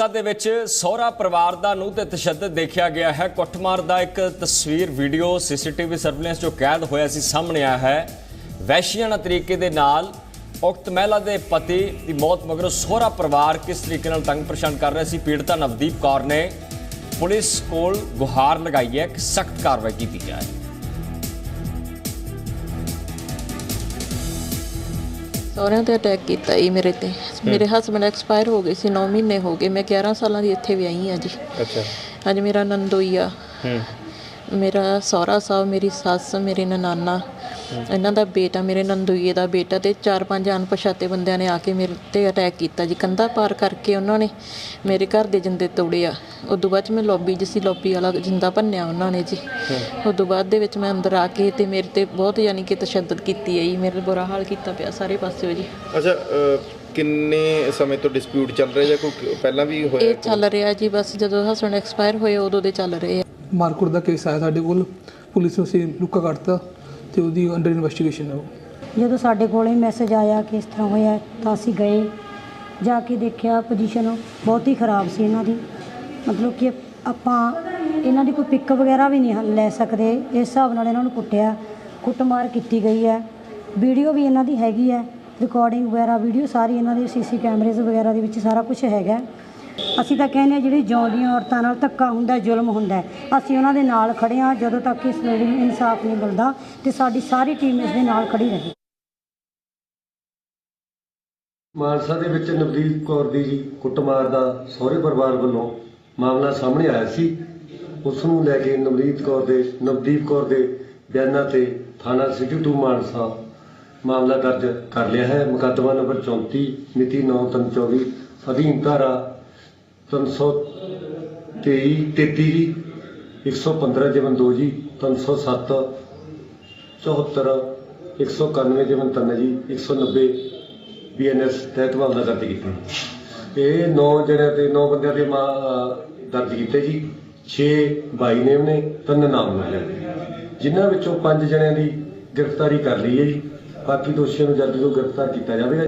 ਮਾਨਸਾ ਦੇ ਵਿੱਚ ਸਹੁਰਾ ਪਰਿਵਾਰ ਦਾ ਨੂੰ ਤੇ ਤਸ਼ੱਦਦ ਦੇਖਿਆ ਗਿਆ ਹੈ। ਕੁੱਟਮਾਰ ਦਾ ਇੱਕ ਤਸਵੀਰ, ਵੀਡੀਓ, ਸੀਸੀਟੀਵੀ ਸਰਵੇਲੈਂਸ ਜੋ ਕੈਦ ਹੋਇਆ ਸੀ, ਸਾਹਮਣੇ ਆਇਆ ਹੈ। ਵੈਸ਼ੀਆਨਾ ਤਰੀਕੇ ਦੇ ਨਾਲ ਉਕਤ ਮਹਿਲਾ ਦੇ ਪਤੀ ਦੀ ਮੌਤ ਮਗਰੋਂ ਸਹੁਰਾ ਪਰਿਵਾਰ ਕਿਸ ਤਰੀਕੇ ਨਾਲ ਤੰਗ ਪਰੇਸ਼ਾਨ ਕਰ ਰਿਹਾ ਸੀ, ਪੀੜਤਾ ਨਵਦੀਪ ਕੌਰ ਨੇ ਪੁਲਿਸ ਕੋਲ ਗੁਹਾਰ ਲਗਾਈ ਹੈ ਕਿ ਸਖਤ ਕਾਰਵਾਈ ਕੀਤੀ ਜਾਏ। ਸਹੁਰਿਆਂ ਤੇ ਅਟੈਕ ਕੀਤਾ ਜੀ ਮੇਰੇ ਤੇ। ਮੇਰੇ ਹਸਬੰਡ ਐਕਸਪਾਇਰ ਹੋ ਗਏ ਸੀ 9 ਮਹੀਨੇ ਹੋ ਗਏ। ਮੈਂ 11 ਸਾਲਾਂ ਦੀ ਇੱਥੇ ਵਿਆਹੀ ਆ ਜੀ। ਅੱਛਾ। ਅੱਜ ਮੇਰਾ ਨੰਦੋਈ ਆ ਹੂੰ। ਮੇਰਾ ਸਹੁਰਾ ਸਾਹਿਬ ਮੇਰੀ ਸੱਸ ਮੇਰੇ ਨਨਾਨਾ ਇਹਨਾਂ ਦਾ ਬੇਟਾ ਮੇਰੇ ਨੰਦੋਈਏ ਦਾ ਬੇਟਾ ਤੇ ਚਾਰ ਪੰਜ ਅਣਪਛਾਤੇ ਬੰਦਿਆਂ ਨੇ ਆ ਕੇ ਮੇਰੇ ਤੇ ਅਟੈਕ ਕੀਤਾ ਜੀ। ਕੰਧਾ ਪਾਰ ਕਰਕੇ ਉਹਨਾਂ ਨੇ ਮੇਰੇ ਘਰ ਦੇ ਜਿੰਦੇ ਤੋੜੇ ਆ ਉਦੋਂ ਬਾਅਦ ਮੈਂ ਲੌਬੀ ਜਿਸੀ ਲੌਬੀ ਵਾਲਾ ਜਿੰਦਾ ਭੰਨਿਆ ਉਹਨਾਂ ਨੇ ਜੀ। ਉਦੋਂ ਬਾਅਦ ਦੇ ਵਿੱਚ ਮੈਂ ਅੰਦਰ ਆ ਕੇ ਤੇ ਮੇਰੇ ਤੇ ਬਹੁਤ ਯਾਨੀ ਕਿ ਤਸ਼ੱਦਦ ਕੀਤੀ ਹੈ ਜੀ। ਮੇਰੇ ਬੁਰਾ ਹਾਲ ਕੀਤਾ ਪਿਆ ਸਾਰੇ ਪਾਸਿਓ ਜੀ। ਅੱਛਾ ਕਿੰਨੇ ਸਮੇਂ ਤੋਂ ਡਿਸਪਿਊਟ ਚੱਲ ਰਿਹਾ ਜਾਂ ਕੋਈ ਪਹਿਲਾਂ ਵੀ ਹੋਇਆ ਇਹ ਚੱਲ ਰਿਹਾ ਜੀ ਬਸ ਜਦੋਂ ਹਸਬੰਡ ਐਕਸਪਾਇਰ ਹੋਏ ਉਦੋਂ ਦੇ ਚੱਲ ਰਹੇ ਆ। ਮਾਰਕੁੱਟ ਦਾ ਕੇਸ ਆਇਆ ਸਾਡੇ ਕੋਲ, ਪੁਲਿਸ ਨੂੰ ਅਸੀਂ ਲੁੱਕਾ ਕੱਟਤਾ ਤੇ ਉਹਦੀ ਅੰਡਰ ਇਨਵੈਸਟੀਗੇਸ਼ਨ ਹੈ ਉਹ। ਜਦੋਂ ਸਾਡੇ ਕੋਲੇ ਮੈਸੇਜ ਆਇਆ ਕਿ ਇਸ ਤਰ੍ਹਾਂ ਹੋਇਆ, ਤਾਂ ਅਸੀਂ ਗਏ, ਜਾ ਕੇ ਦੇਖਿਆ ਪੋਜੀਸ਼ਨ ਬਹੁਤ ਹੀ ਖਰਾਬ ਸੀ ਇਹਨਾਂ ਦੀ। ਮਤਲਬ ਕਿ ਆਪਾਂ ਇਹਨਾਂ ਦੀ ਕੋਈ ਪਿਕ ਵਗੈਰਾ ਵੀ ਨਹੀਂ ਲੈ ਸਕਦੇ, ਇਸ ਹਿਸਾਬ ਨਾਲ ਇਹਨਾਂ ਨੂੰ ਕੁੱਟਿਆ, ਕੁੱਟਮਾਰ ਕੀਤੀ ਗਈ ਹੈ। ਵੀਡੀਓ ਵੀ ਇਹਨਾਂ ਦੀ ਹੈਗੀ ਹੈ ਰਿਕਾਰਡਿੰਗ ਵਗੈਰਾ, ਵੀਡੀਓ ਸਾਰੀ ਇਹਨਾਂ ਦੀ ਸੀਸੀ ਕੈਮਰੇਜ਼ ਵਗੈਰਾ ਦੇ ਵਿੱਚ ਸਾਰਾ ਕੁਝ ਹੈਗਾ। ਅਸੀਂ ਤਾਂ ਕਹਿੰਦੇ ਜਿਹੜੇ ਜਿਹੜੀ ਜਿਉਂਦੀਆਂ ਔਰਤਾਂ ਨਾਲ ਧੱਕਾ ਹੁੰਦਾ, ਜ਼ੁਲਮ ਹੁੰਦਾ ਅਸੀਂ ਉਹਨਾਂ ਦੇ ਨਾਲ ਖੜੇ ਹਾਂ ਜਦੋਂ ਤੱਕ ਇਸ ਲੇਡੀ ਨੂੰ ਇਨਸਾਫ ਨਹੀਂ ਮਿਲਦਾ ਤੇ ਸਾਡੀ ਸਾਰੀ ਟੀਮ ਇਸ ਦੇ ਨਾਲ ਖੜੀ ਰਹੇ। ਮਾਨਸਾ ਦੇ ਵਿੱਚ ਨਵਦੀਪ ਕੌਰ ਦੀ ਜੀ ਕੁੱਟਮਾਰ ਦਾ ਸਹੁਰੇ ਪਰਿਵਾਰ ਵੱਲੋਂ ਮਾਮਲਾ ਸਾਹਮਣੇ ਆਇਆ ਸੀ। ਉਸ ਨੂੰ ਲੈ ਕੇ ਨਵਦੀਪ ਕੌਰ ਦੇ, ਨਵਦੀਪ ਕੌਰ ਦੇ ਬਿਆਨਾਂ ਤੇ ਥਾਣਾ ਸਿਟੀ 2 ਮਾਨਸਾ ਮਾਮਲਾ ਦਰਜ ਕਰ ਲਿਆ ਹੈ। ਮੁਕੱਦਮਾ ਨੰਬਰ 34 ਮਿਤੀ 9/3/24 ਅਧੀਨ ਧਾਰਾ 323 33 ਜੀ 115 ਜਮਨ 2 ਜੀ 307 74 191 ਜਮਨ 3 ਜੀ 190 ਬੀਐਨਐਸ ਤਹਿਤ ਮਾਮਲਾ ਦਰਜ ਕੀਤਾ। ਇਹ 9 ਜਣਿਆਂ ਤੇ 9 ਬੰਦਿਆਂ ਦੇ ਮਾ ਦਰਜ ਕੀਤੇ ਜੀ। 6 ਬਾਈ ਨੇਮ ਨੇ ਤਿੰਨ ਨਾਮ ਲੈ ਜਿਨ੍ਹਾਂ ਵਿੱਚੋਂ 5 ਜਣਿਆਂ ਦੀ ਗ੍ਰਿਫਤਾਰੀ ਕਰ ਲਈ ਹੈ ਜੀ। ਬਾਕੀ ਦੋਸ਼ੀਆਂ ਨੂੰ ਜਲਦੀ ਤੋਂ ਗ੍ਰਿਫਤਾਰ ਕੀਤਾ ਜਾਵੇਗਾ।